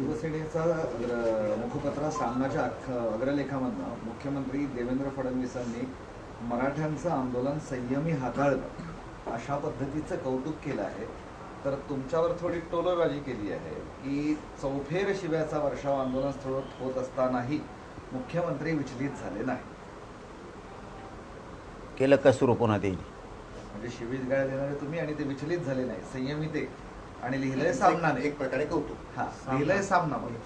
शिवसेनेचा अग्र- मुखपत्र सामनाच्या अख- अग्रलेखामधनं मुख्यमंत्री देवेंद्र फडणवीसांनी मराठ्यांचं आंदोलन संयमी हाताळलं अशा पद्धतीचं कौतुक केलं आहे. तर तुमच्यावर थोडी टोलबाजी केली आहे की चौफेर शिव्याचा वर्षाव आंदोलन स्थळ होत असतानाही मुख्यमंत्री विचलित झाले नाही केलं का सुरू पुन्हा ते? म्हणजे शिवीगाळ देणारे तुम्ही आणि ते विचलित झाले नाही संयमित आहे आणि लिहिलंय सामनाने एक प्रकारे कौतुक. हा लिहिलंय सामनामध्ये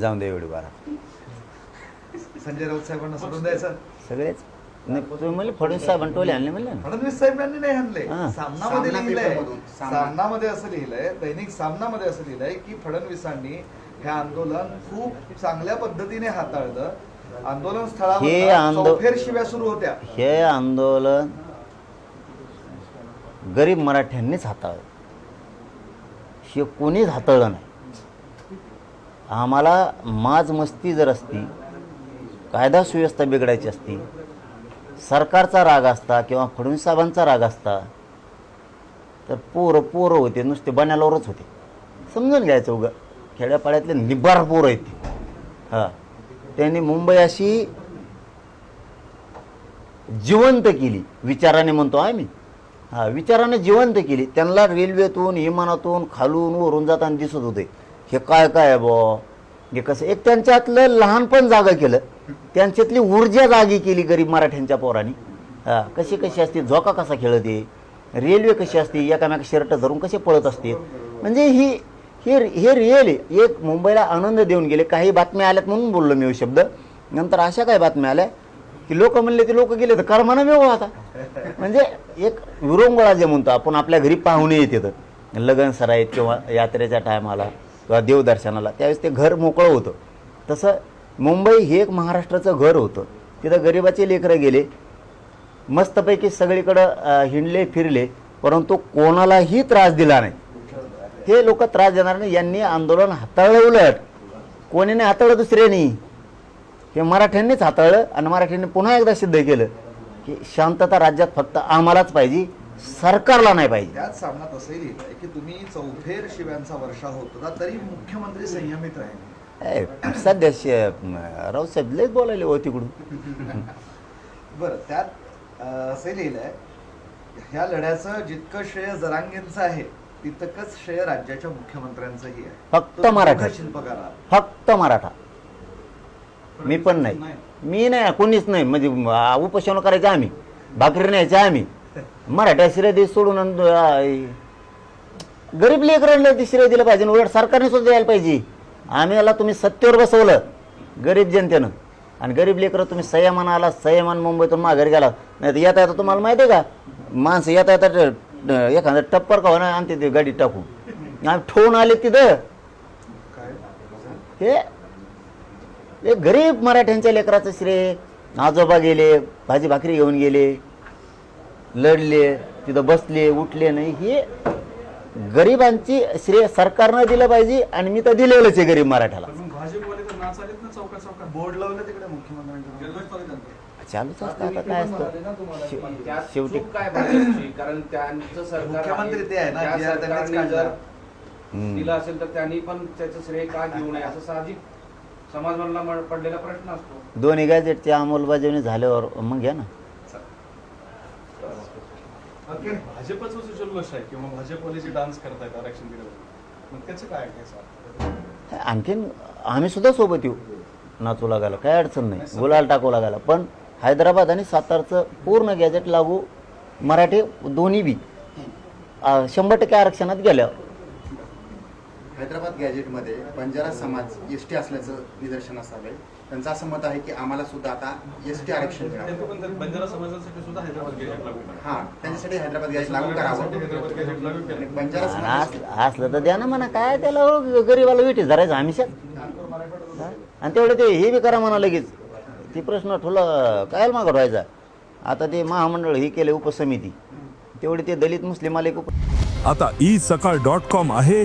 जाऊन दे एवढी बारा. संजय राऊत साहेबांना सोडून द्यायचं? सगळेच. नाही तुम्ही म्हणले फडणवीस साहेबांनी टोले आणले म्हणले ना. फडणवीस साहेबांनी नाही आणले. हा. सामनामध्ये सामना लिहिलंय. पेपरमधून. सामना. सामनामध्ये असं लिहिलंय दैनिक सामनामध्ये असं लिहिलंय की फडणवीसांनी हे आंदोलन खूप चांगल्या पद्धतीने हाताळलं. आंदोलन हे स्थळावर आंदो- चौफेर शिव्या सुरू होत्या. हे आंदोलन गरीब मराठ्यांनीच हाताळलं. हे कोणीच हाताळलं नाही. आम्हाला माज मस्ती जर असती कायदा सुव्यवस्था बिघडायची असती सरकारचा राग असता किंवा फडणवीस साहेबांचा राग असता तर पोरं पोरं होते नुसते बनायलावरच होते. समजून घ्यायचं उगा. खेड्यापाड्यातले निबार पोरं आहेत हां. त्यांनी मुंबई अशी जिवंत केली विचाराने म्हणतो आम्ही हा विचाराने जिवंत केली. त्यांना रेल्वेतून विमानातून खालून वरून जाताना दिसत होते. हे काय काय आहे बुवा? हे कसं? एक त्यांच्यातलं लहानपण जागा केलं. त्यांच्यातली ऊर्जा जागी केली गरीब मराठ्यांच्या पोरांनी. हा कशी कशी असते? झोका कसा खेळते रेल्वे कशी असते? एकामेका शर्ट धरून कसे पळत असते? म्हणजे ही हे हे रिअल एक मुंबईला आनंद देऊन गेले. काही बातम्या आल्यात म्हणून बोललो मी शब्द. नंतर अशा काय बातम्या आल्या की लोक म्हणले ते लोक गेले तर कर्मानं मिळव आता. म्हणजे एक विरंगुळा जे म्हणतो आपण आपल्या घरी पाहुणे येते तर लग्न सराईत किंवा यात्रेच्या टायमाला किंवा देवदर्शनाला त्यावेळेस ते घर मोकळं होतं. तसं मुंबई हे एक महाराष्ट्राचं घर होतं. तिथं गरिबाचे लेकरं गेले. मस्तपैकी सगळीकडं हिंडले फिरले परंतु कोणालाही त्रास दिला नाही. हे लोक त्रास देणार नाही. यांनी आंदोलन हाताळलं उलट कोणी नाही हाताळलं दुसऱ्यानी. हे मराठ्यांनीच हाताळलं आणि मराठ्यांनी पुन्हा एकदा सिद्ध केलं की शांतता राज्यात फक्त आम्हालाच पाहिजे सरकारला नाही पाहिजे. त्याच सामनात असंही लिहिलंय की तुम्ही चौफेर शिव्यांचा वर्षा होत तरी मुख्यमंत्री संयमित राहिले. सध्या शे- रावसाहेब लयच बोलायले हो तिकडून. बरं त्यात अं, असंही लिहिलंय ह्या लढ्याचं जितकं श्रेय जरांगेंचं आहे तितकंच श्रेय राज्याच्या मुख्यमंत्र्यांचंही आहे. फक्त मराठा. शिल्पकार. फक्त मराठा. मी पण नाही. मी नाही कोणीच नाही. म्हणजे उपोषण करायचं आम्ही. भाकरी न्यायचं आम्ही. मराठा श्रेय दे सोडून गरीब लेकरांना ते श्रेय दिलं पाहिजे. उलट सरकारने सुद्धा द्यायला पाहिजे. आम्ही याला तुम्ही सत्तेवर बसवलं. गरीब जनतेनं. आणि गरीब लेकरं तुम्ही संयमान आला संयमान मुंबईतून माघारी गेला. नाही तर येता येता तुम्हाला माहिती आहे का? माणसं येता येता एखादं टप्पर का होणार आणते ते गाडी टाकून. आम्ही ठेवून आले तिथं. हे हे गरीब मराठ्यांच्या लेकराचं श्रेय. आजोबा गेले भाजी भाकरी घेऊन गेले लढले तिथं बसले उठले नाही. हे गरिबांची श्रेय सरकारनं दिलं पाहिजे आणि मी तर दिलेलंच आहे गरीब मराठ्याला. चालूच असतं आता काय असतं? शेवटी चूक काय भाजपची? कारण त्यांचं सरकार मुख्यमंत्री ते आहे ना, त्या जे आहे त्यांनीच सरकारने काढलं. जर हम्म. दिलं असेल तर त्यांनी पण त्याचं श्रेय का घेऊ नये? असं साहजिक समाजाला पडलेला प्रश्न असतो. दोन्ही गॅजेटची अंमलबजावणी झाल्यावर मग घ्या ना. भाजपचं आहे किंवा भाजपवाले जे डान्स करतायत आरक्षण दिल्यावर मग त्याचं काय काय आणखीन आम्ही सुद्धा सोबत येऊ. नाचू लागायला काय अडचण नाही. गुलाल टाकू लागायला. पण हैदराबाद आणि सातारचं पूर्ण गॅजेट लागू मराठी दोन्ही बी शंभर टक्के आरक्षणात गेल्यावर. हैदराबाद गॅजेटमध्ये बंजारा समाज एस टी असल्याचं निदर्शनास आलंय. त्यांचं असं मत आहे की आम्हाला सुद्धा आता एस टी आरक्षण त्यात बंजारा समाजासाठी सुद्धा हैदराबाद गॅजेट लागू करा. हा त्यांच्यासाठी हैदराबाद गॅजेट लागू करावं. बंजारा समाज असलं तर द्या ना म्हणा. काय त्याला हो, गरीबाला विटीस धरायचं हमेशा आणि तेवढं ते हे बी करा म्हणा लगेच. ती प्रश्न ठुला काय मागं व्हायचा आता ते महामंडळ हे केले उपसमिती. तेवढे ते दलित मुस्लिम आले उप आता ई सकाळ डॉट कॉम आहे.